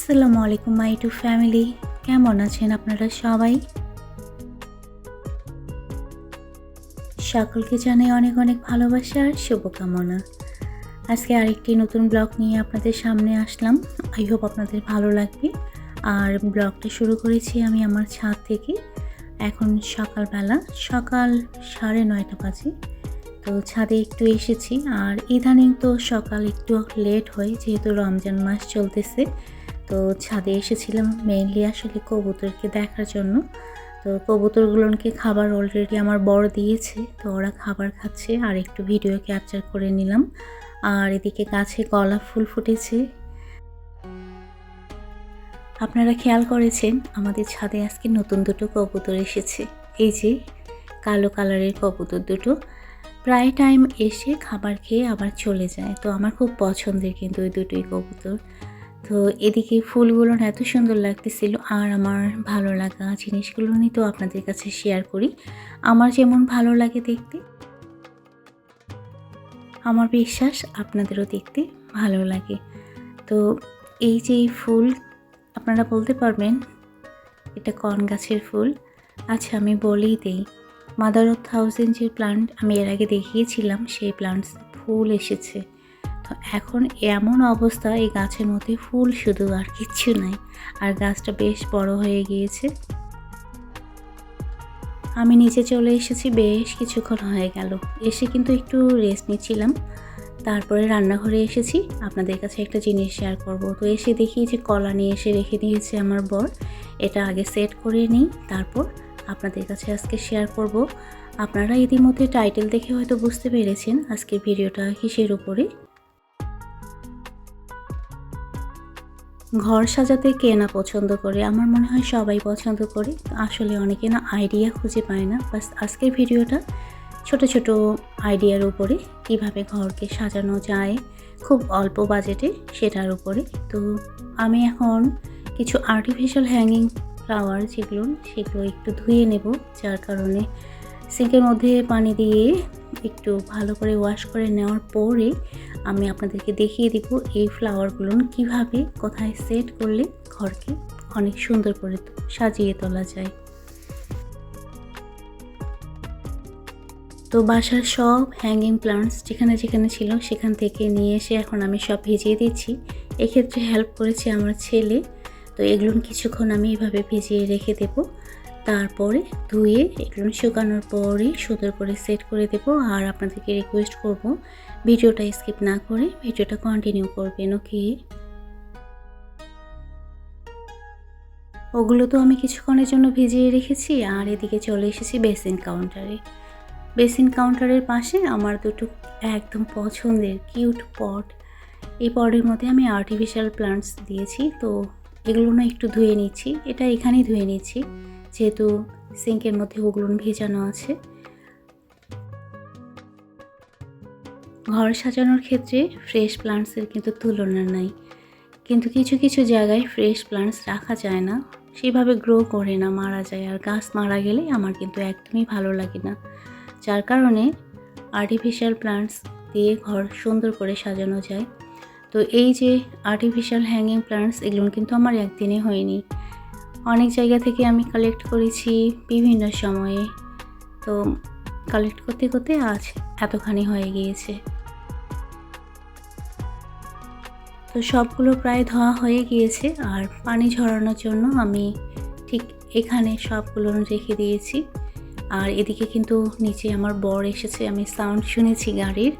আসসালামু আলাইকুম, মাই two family. কেমন আছেন আপনারা সবাই? সকলকে জানাই অনেক অনেক ভালোবাসা আর শুভকামনা। আজকে আরেকটি নতুন ব্লগ নিয়ে আপনাদের সামনে আসলাম। আই হোপ আপনাদের ভালো লাগবে। আর ব্লগটা শুরু করেছি আমি আমার ছাদ থেকে। এখন সকালবেলা, সকাল সাড়ে নয়টা বাজে। তো ছাদে একটু এসেছি। আর ইদানিং তো সকাল একটু লেট হয়, যেহেতু রমজান মাস চলতেছে। তো ছাদে এসেছিলাম মেইনলি আসলে কবুতরকে দেখার জন্য। তো কবুতরগুলোকে খাবার অলরেডি আমার বড় দিয়েছে, তো ওরা খাবার খাচ্ছে আর একটু ভিডিও ক্যাপচার করে নিলাম। আর এদিকে গাছে কলা ফুল ফুটেছে। আপনারা খেয়াল করেছেন, আমাদের ছাদে আজকে নতুন দুটো কবুতর এসেছে। এই যে, কালো কালারের কবুতর দুটো। প্রায় টাইম এসে খাবার খেয়ে আবার চলে যায়। তো আমার খুব পছন্দের কিন্তু ওই দুটোই কবুতর। তো এদিকে ফুলগুলো এত সুন্দর লাগতেছিল আর আমার ভালো লাগা জিনিসগুলো নিয়ে তো আপনাদের কাছে শেয়ার করি। আমার যেমন ভালো লাগে দেখতে, আমার বিশ্বাস আপনাদেরও দেখতে ভালো লাগে। তো এই যে ফুল, আপনারা বলতে পারবেন এটা কন গাছের ফুল। আচ্ছা আমি বলেই দেই মাদার অফ থাউজেন্ড যে প্লান্ট আমি এর আগে দেখিয়েছিলাম, সেই প্লান্টস ফুল এসেছে। তো এখন এমন অবস্থা, এই গাছের মধ্যে ফুল শুধু আর কিচ্ছু নাই। আর গাছটা বেশ বড় হয়ে গিয়েছে। আমি নিচে চলে এসেছি, বেশ কিছুক্ষণ হয়ে গেল। এসে কিন্তু একটু রেস্ট নিচ্ছিলাম। তারপরে রান্নাঘরে এসেছি। আপনাদের কাছে একটা জিনিস শেয়ার করব। তো এসে দেখি যে কলা নিয়ে এসে রেখে দিয়েছে আমার বর। এটা আগে সেট করে নিই, তারপর আপনাদের কাছে আজকে শেয়ার করব। আপনারা ইতিমধ্যে টাইটেল দেখে হয়তো বুঝতে পেরেছেন আজকের ভিডিওটা কিসের উপরে। ঘর সাজাতে কে না পছন্দ করে? আমার মনে হয় সবাই পছন্দ করে। আসলে অনেকে না আইডিয়া খুঁজে পায় না। বাস আজকের ভিডিওটা ছোট ছোট আইডিয়ার উপরে কীভাবে ঘরকে সাজানো যায়, খুব অল্প বাজেটে সেটার উপরে। তো আমি এখন কিছু আর্টিফিশিয়াল হ্যাঙ্গিং ফ্লাওয়ার যেগুলো, সেগুলো একটু ধুয়ে নেব, যার কারণে সিঙ্কের মধ্যে পানি দিয়ে একটু ভালো করে ওয়াশ করে নেওয়ার পরে আমি আপনাদেরকে দেখিয়ে দিব এই ফ্লাওয়ারগুলো কীভাবে, কোথায় সেট করলে ঘরকে অনেক সুন্দর করে সাজিয়ে তোলা যায়। তো বাসার সব হ্যাঙ্গিং প্লান্টস যেখানে যেখানে ছিল সেখান থেকে নিয়ে এসে এখন আমি সব ভিজিয়ে দিচ্ছি। এক্ষেত্রে হেল্প করেছে আমার ছেলে। তো এগুলো কিছুক্ষণ আমি এভাবে ভিজিয়ে রেখে দেব। তারপরে ধুয়ে এগুলো শুকানোর পরে সুন্দর করে সেট করে দেব আর আপনাদেরকে রিকোয়েস্ট করব ভিডিওটা স্কিপ না করে ভিডিওটা কন্টিনিউ করবেন ওকে ওগুলো তো আমি কিছুক্ষণের জন্য ভিজিয়ে রেখেছি আর এদিকে চলে এসেছি বেসিন কাউন্টারে বেসিন কাউন্টারের পাশে আমার দুটো একদম পছন্দের কিউট পট এই পটের মধ্যে আমি আর্টিফিশিয়াল প্লান্টস দিয়েছি, তো এগুলো না একটু ধুয়ে নিচ্ছি, এটা এখানেই ধুয়ে নিচ্ছি। যেহেতু সিঙ্কের মধ্যে ওগুলো ভেজানো আছে। ঘর সাজানোর ক্ষেত্রে ফ্রেশ প্লান্টসের কিন্তু তুলনা নাই। কিন্তু কিছু কিছু জায়গায় ফ্রেশ প্লান্টস রাখা যায় না। সেভাবে গ্রো করে না, মারা যায়। আর গাছ মারা গেলে আমার কিন্তু একদমই ভালো লাগে না। যার কারণে আর্টিফিশিয়াল প্লান্টস দিয়ে ঘর সুন্দর করে সাজানো যায়। তো এই যে আর্টিফিশিয়াল হ্যাঙ্গিং প্লান্টস এগুলো কিন্তু আমার একদিনে হয়নি। অনেক জায়গা থেকে আমি কালেক্ট করেছি বিভিন্ন সময়ে। তো কালেক্ট করতে করতে আজ এতখানি হয়ে গিয়েছে। তো সবগুলো প্রায় ধোয়া হয়ে গিয়েছে আর পানি ঝরানোর জন্য আমি ঠিক এখানে সবগুলো রেখে দিয়েছি। আর এদিকে কিন্তু নিচে আমার বর এসেছে, আমি সাউন্ড শুনেছি গাড়ির।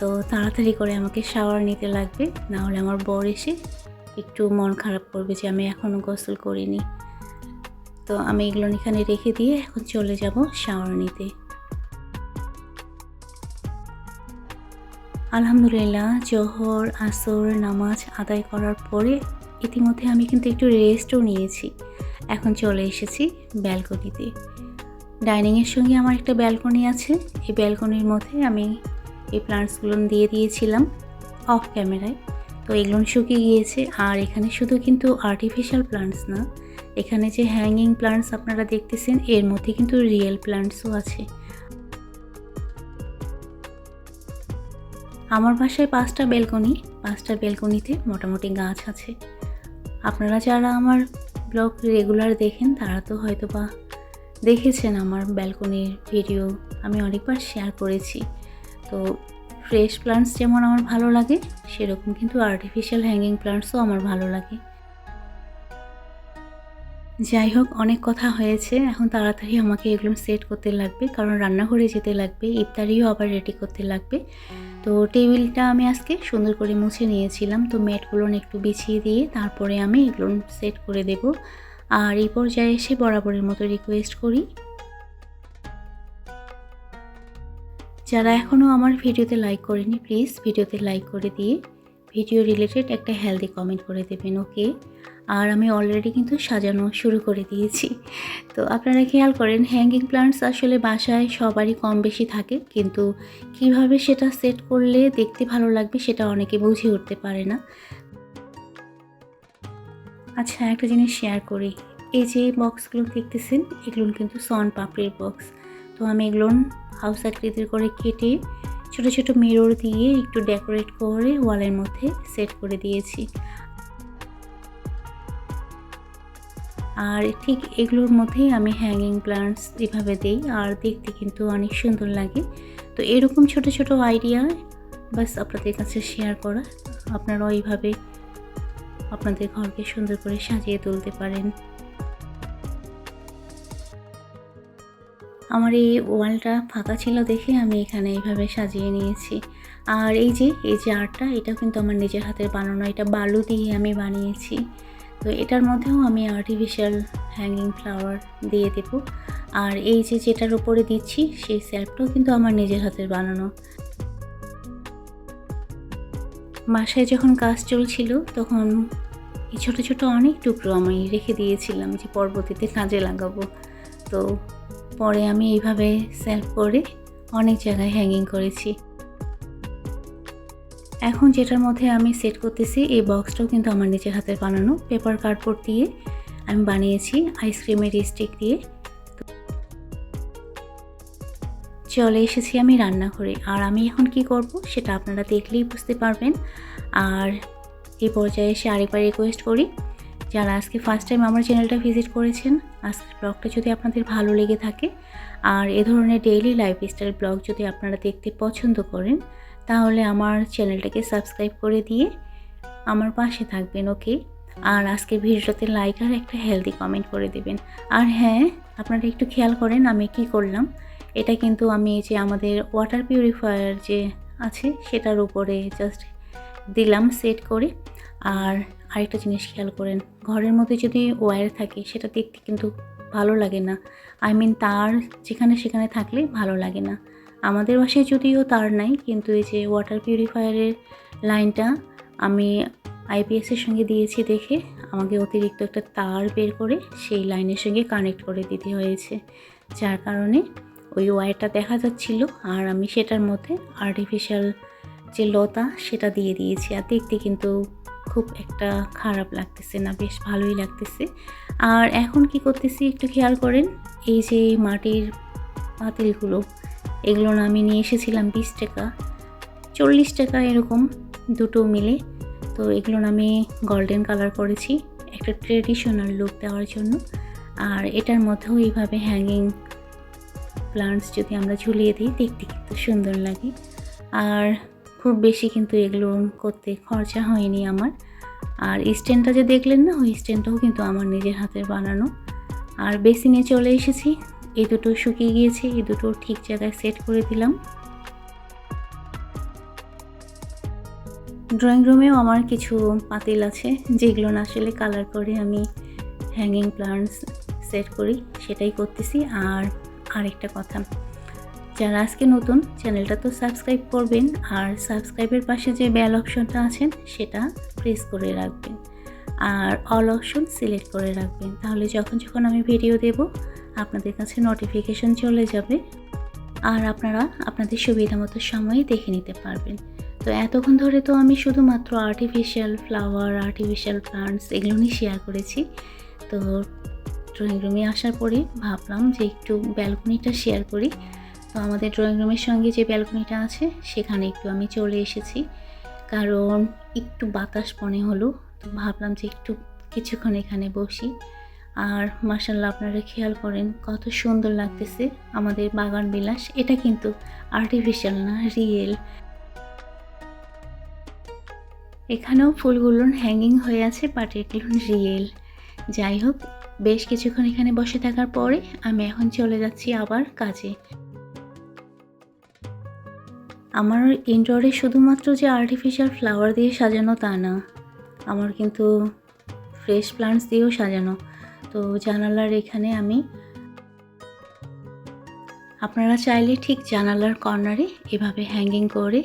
তো তাড়াতাড়ি করে আমাকে শাওয়ার নিতে লাগবে, নাহলে আমার বর এসে একটু মন খারাপ করবে যে আমি এখনও গোসল করিনি। তো আমি এগুলো এখানে রেখে দিয়ে এখন চলে যাব শাওয়ার নিতে। আলহামদুলিল্লাহ, জোহর, আসর, নামাজ আদায় করার পরে ইতিমধ্যে আমি কিন্তু একটু রেস্টও নিয়েছি। এখন চলে এসেছি ব্যালকনিতে ডাইনিংয়ের সঙ্গে আমার একটা ব্যালকনি আছে। এই ব্যালকনির মধ্যে আমি এই প্লান্টসগুলো দিয়ে দিয়েছিলাম অফ ক্যামেরায় তো এগুলো শুকিয়ে গিয়েছে। আর এখানে শুধু কিন্তু আর্টিফিশিয়াল প্লান্টস না এখানে যে হ্যাঙ্গিং প্লান্টস আপনারা দেখতেছেন, এর মধ্যে কিন্তু রিয়েল প্লান্টসও আছে। আমার বাসায় পাঁচটা বেলকনি পাঁচটা বেলকনিতে মোটামুটি গাছ আছে। আপনারা যারা আমার ব্লগ রেগুলার দেখেন, তারা তো হয়তো বা দেখেছেন আমার ব্যালকনির ভিডিও আমি অনেকবার শেয়ার করেছি। তো ফ্রেশ প্লান্টস যেমন আমার ভালো লাগে, সেরকম কিন্তু আর্টিফিশিয়াল হ্যাঙ্গিং প্লান্টসও আমার ভালো লাগে। যাই হোক, অনেক কথা হয়েছে। এখন তাড়াতাড়ি আমাকে এগুলো সেট করতে লাগবে। কারণ রান্নাঘরে যেতে লাগবে, ইফতারিও আবার রেডি করতে লাগবে। তো টেবিলটা আমি আজকে সুন্দর করে মুছে নিয়েছিলাম। তো ম্যাটগুলো একটু বিছিয়ে দিয়ে তারপরে আমি এগুলো সেট করে দেব। আর এই পর্যায়ে এসে বরাবরের মতো রিকোয়েস্ট করি। যারা এখনও আমার ভিডিওতে লাইক করেনি প্লিজ ভিডিওতে লাইক করে দিয়ে ভিডিও রিলেটেড একটা হেলদি কমেন্ট করে দেবেন ওকে আর আমি অলরেডি কিন্তু সাজানো শুরু করে দিয়েছি। তো আপনারা খেয়াল করেন হ্যাঙ্গিং প্লান্টস আসলে বাসায় সবারই কম বেশি থাকে, কিন্তু কীভাবে সেটা সেট করলে দেখতে ভালো লাগবে সেটা অনেকে বুঝে উঠতে পারে না। আচ্ছা একটা জিনিস শেয়ার করি। এই যে বক্সগুলো দেখতেছেন, এগুলো কিন্তু সন পাপড়ির বক্স তো আমি এগুলো হাউস আকৃতির করে কেটে ছোট ছোট মিরর দিয়ে একটু ডেকোরেট করে ওয়ালের মধ্যে সেট করে দিয়েছি। আর ঠিক এগুলোর মধ্যেই আমি হ্যাঙ্গিং প্লান্টস এভাবে দিই, আর দেখতে কিন্তু অনেক সুন্দর লাগে। তো এরকম ছোট ছোট আইডিয়া বাস আপনাদের কাছে শেয়ার করা। আপনারা এইভাবে আপনাদের ঘরকে সুন্দর করে সাজিয়ে তুলতে পারেন। আমার এই ওয়ালটা ফাঁকা ছিল দেখে আমি এখানে এইভাবে সাজিয়ে নিয়েছি। আর এই যে এই যে আর্টটা এটা কিন্তু আমার নিজের হাতের বানানো, এটা বালু দিয়ে আমি বানিয়েছি। তো এটার মধ্যেও আমি আর্টিফিশিয়াল হ্যাঙ্গিং ফ্লাওয়ার দিয়ে দেব। আর এই যে যেটার উপরে দিচ্ছি, সেই সেলফটাও কিন্তু আমার নিজের হাতের বানানো। বাসায় যখন কাজ চলছিল, তখন এই ছোটো ছোটো অনেক টুকরো আমি রেখে দিয়েছিলাম যে পরবর্তীতে কাজে লাগাবো। তো পরে আমি এইভাবে সেলফ করে অনেক জায়গায় হ্যাঙ্গিং করেছি। এখন যেটার মধ্যে আমি সেট করতেছি, এই বক্সটাও কিন্তু আমার নিজের হাতের বানানো। পেপার কার্ডবোর্ড দিয়ে আমি বানিয়েছি আইসক্রিমের স্টিক দিয়ে। চলে এসেছি আমি রান্না করে আর আমি এখন কি করব সেটা আপনারা দেখলেই বুঝতে পারবেন। আর এই পর্যায়ে এসে আরেকবার রিকোয়েস্ট করি। যারা আজকে ফার্স্ট টাইম আমার চ্যানেলটা ভিজিট করেছেন, আজকের ব্লগটা যদি আপনাদের ভালো লেগে থাকে, আর এ ধরনের ডেইলি লাইফস্টাইল ব্লগ যদি আপনারা দেখতে পছন্দ করেন, তাহলে আমার চ্যানেলটাকে সাবস্ক্রাইব করে দিয়ে আমার পাশে থাকবেন ওকে আর আজকের ভিডিওতে লাইক আর একটা হেলদি কমেন্ট করে দেবেন। আর হ্যাঁ আপনারা একটু খেয়াল করেন আমি কি করলাম। এটা কিন্তু আমি যে আমাদের ওয়াটার পিউরিফায়ার যে আছে, সেটার উপরে জাস্ট দিলাম সেট করে। আর আরেকটা জিনিস খেয়াল করেন, ঘরের মধ্যে যদি ওয়্যার থাকে, সেটা দেখতে কিন্তু ভালো লাগে না। আই মিন তার যেখানে সেখানে থাকলে ভালো লাগে না। আমাদের বাসায় যদিও তার নাই, কিন্তু এই যে ওয়াটার পিউরিফায়ারের লাইনটা আমি আইপিএসের সঙ্গে দিয়েছি দেখে আমাকে অতিরিক্ত একটা তার বের করে সেই লাইনের সঙ্গে কানেক্ট করে দিতে হয়েছে। যার কারণে ওই ওয়্যারটা দেখা যাচ্ছিল আর আমি সেটার মধ্যে আর্টিফিশিয়াল যে লতা সেটা দিয়ে দিয়েছি। আর দেখতে কিন্তু খুব একটা খারাপ লাগতেছে না, বেশ ভালোই লাগতেছে। আর এখন কি করতেছি একটু খেয়াল করেন, এই যে মাটির পাতিলগুলো, এগুলো না আমি নিয়ে এসেছিলাম বিশ টাকা, চল্লিশ টাকা এরকম দুটো মিলে। তো এগুলো আমি গোল্ডেন কালার করেছি, একটা ট্রেডিশনাল লুক দেওয়ার জন্য। আর এটার মধ্যেও এইভাবে হ্যাঙ্গিং প্লান্টস যদি আমরা ঝুলিয়ে দিই, দেখতে কিন্তু সুন্দর লাগে। আর খুব বেশি কিন্তু এগুলো করতে খরচা হয়নি আমার। আর স্ট্যান্ডটা যে দেখলেন না, ওই স্ট্যান্ডটাও কিন্তু আমার নিজের হাতের বানানো। আর বেসিনে চলে এসেছি, এই দুটো শুকিয়ে গিয়েছে, এই দুটো ঠিক জায়গায় সেট করে দিলাম। ড্রয়িং রুমেও আমার কিছু পাতিল আছে, যেগুলো না আসলে কালার করে আমি হ্যাঙ্গিং প্লান্টস সেট করি, সেটাই করতেছি। আর আরেকটা কথা যারা আজকে নতুন, চ্যানেলটা তো সাবস্ক্রাইব করবেন আর সাবস্ক্রাইবের পাশে যে বেল অপশনটা আছেন, সেটা প্রেস করে রাখবেন। আর অল অপশন সিলেক্ট করে রাখবেন। তাহলে যখন যখন আমি ভিডিও দেব, আপনাদের কাছে নোটিফিকেশন চলে যাবে আর আপনারা আপনাদের সুবিধা মতো সময়ে দেখে নিতে পারবেন। তো এতক্ষণ ধরে তো আমি শুধুমাত্র আর্টিফিশিয়াল ফ্লাওয়ার আর্টিফিশিয়াল প্লান্টস এগুলো নিয়ে শেয়ার করেছি। তো ড্রয়িং রুমে আসার পরে ভাবলাম যে একটু ব্যালকনিটা শেয়ার করি। তো আমাদের ড্রয়িং রুমের সঙ্গে যে ব্যালকনিটা আছে, সেখানে একটু আমি চলে এসেছি। কারণ একটু বাতাস মনে হলো, তো ভাবলাম যে একটু কিছুক্ষণ এখানে বসি। আর মাসাল্লাহ আপনারা খেয়াল করেন কত সুন্দর লাগতেছে আমাদের বাগান বিলাস। এটা কিন্তু আর্টিফিশিয়াল না রিয়েল এখানেও ফুলগুলো হ্যাঙ্গিং হয়ে আছে বাট এগুলো রিয়েল যাই হোক, বেশ কিছুক্ষণ এখানে বসে থাকার পরে আমি এখন চলে যাচ্ছি আবার কাজে। আমার ইনডোরে শুধুমাত্র যে আর্টিফিশিয়াল ফ্লাওয়ার দিয়ে সাজানো তা না, আমার কিন্তু ফ্রেশ প্লান্টস দিয়েও সাজানো। তো জানালার এখানে আমি আপনারা চাইলে ঠিক জানালার কর্নারে এভাবে হ্যাঙ্গিং করে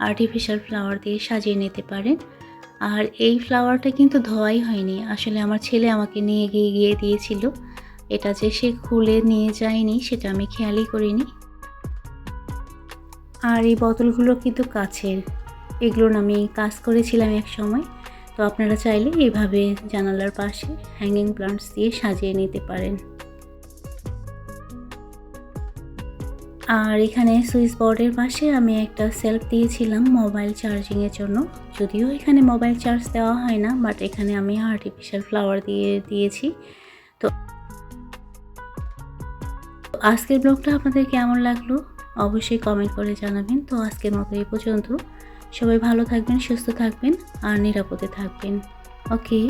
আর্টিফিশিয়াল ফ্লাওয়ার দিয়ে সাজিয়ে নিতে পারেন। আর এই ফ্লাওয়ারটা কিন্তু ধোয়াই হয়নি, আসলে আমার ছেলে আমাকে নিয়ে গিয়ে গিয়ে দিয়েছিল। এটা যে সে খুলে নিয়ে যায়নি, সেটা আমি খেয়ালই করিনি। আর এই বোতলগুলো কিন্তু কাছের। এগুলোর আমি কাজ করেছিলাম এক সময়। তো আপনারা চাইলে এইভাবে জানালার পাশে হ্যাঙ্গিং প্লান্টস দিয়ে সাজিয়ে নিতে পারেন। আর এখানে সুইচ বোর্ডের পাশে আমি একটা সেলফ দিয়েছিলাম মোবাইল চার্জিংয়ের জন্য। যদিও এখানে মোবাইল চার্জ দেওয়া হয় না বাট এখানে আমি আর্টিফিশিয়াল ফ্লাওয়ার দিয়ে দিয়েছি। তো আজকের ব্লগটা আপনাদের কেমন লাগল? অবশ্যই কমেন্ট করে জানাবেন। তো আজকের মতো এই পর্যন্ত। সবাই ভালো থাকবেন, সুস্থ থাকবেন আর নিরাপদে থাকবেন। ওকে